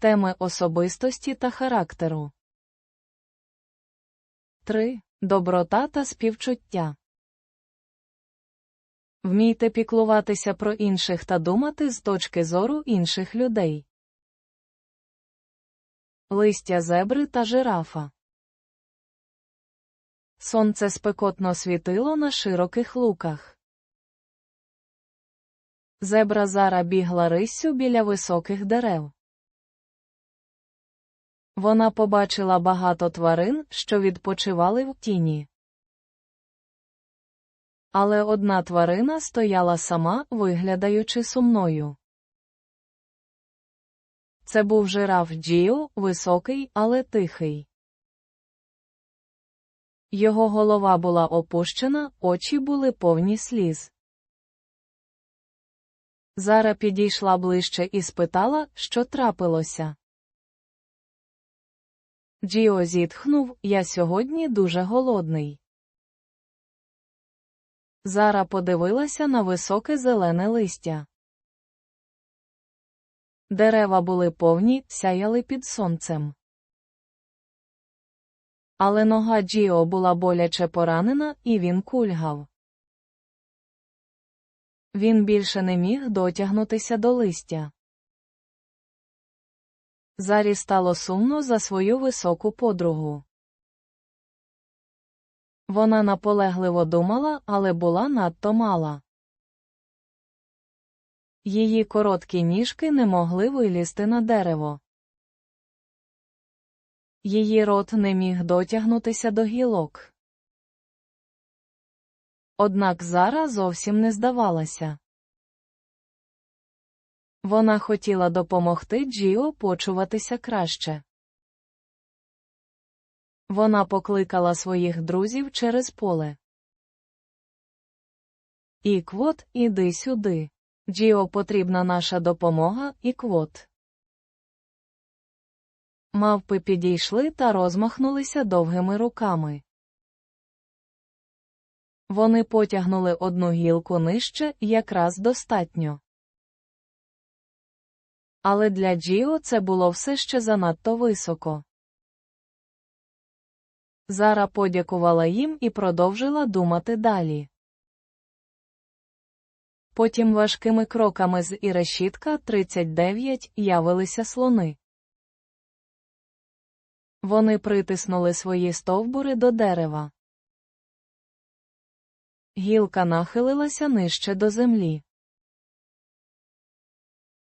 Теми особистості та характеру. 3. Доброта та співчуття. Вмійте піклуватися про інших та думати з точки зору інших людей. Листя зебри та жирафа. Сонце спекотно світило на широких луках. Зебра Зара бігла риссю біля високих дерев. Вона побачила багато тварин, що відпочивали в тіні. Але одна тварина стояла сама, виглядаючи сумною. Це був жираф Джіо, високий, але тихий. Його голова була опущена, очі були повні сліз. Зара підійшла ближче і спитала, що трапилося. Джіо зітхнув, я сьогодні дуже голодний. Зара подивилася на високе зелене листя. Дерева були повні, сяяли під сонцем. Але нога Джіо була боляче поранена, і він кульгав. Він більше не міг дотягнутися до листя. Зарі стало сумно за свою високу подругу. Вона наполегливо думала, але була надто мала. Її короткі ніжки не могли вилізти на дерево. Її рот не міг дотягнутися до гілок. Однак Зара зовсім не здавалася. Вона хотіла допомогти Джіо почуватися краще. Вона покликала своїх друзів через поле. Іквот, іди сюди. Джіо потрібна наша допомога, Іквот. Мавпи підійшли та розмахнулися довгими руками. Вони потягнули одну гілку нижче, якраз достатньо. Але для Джіо це було все ще занадто високо. Зара подякувала їм і продовжила думати далі. Потім важкими кроками з Ірешітка 39 явилися слони. Вони притиснули свої стовбури до дерева. Гілка нахилилася нижче до землі.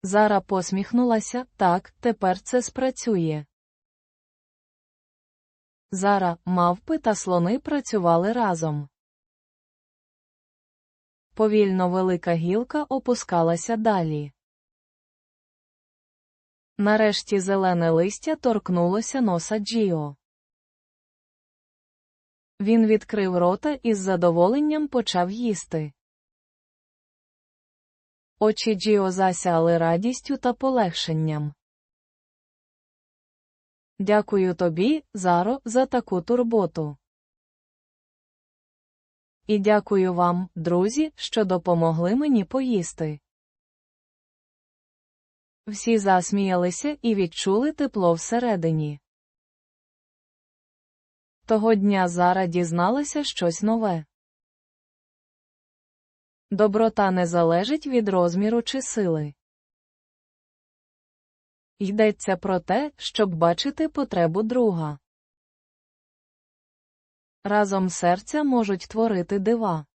Зара посміхнулася так, тепер це спрацює. Зара, мавпи та слони працювали разом. Повільно велика гілка опускалася далі. Нарешті зелене листя торкнулося носа Джіо. Він відкрив рота і з задоволенням почав їсти. Очі Джіо засяли радістю та полегшенням. Дякую тобі, Заро, за таку турботу. І дякую вам, друзі, що допомогли мені поїсти. Всі засміялися і відчули тепло всередині. Того дня Зара дізналася щось нове. Доброта не залежить від розміру чи сили. Йдеться про те, щоб бачити потребу друга. Разом серця можуть творити дива.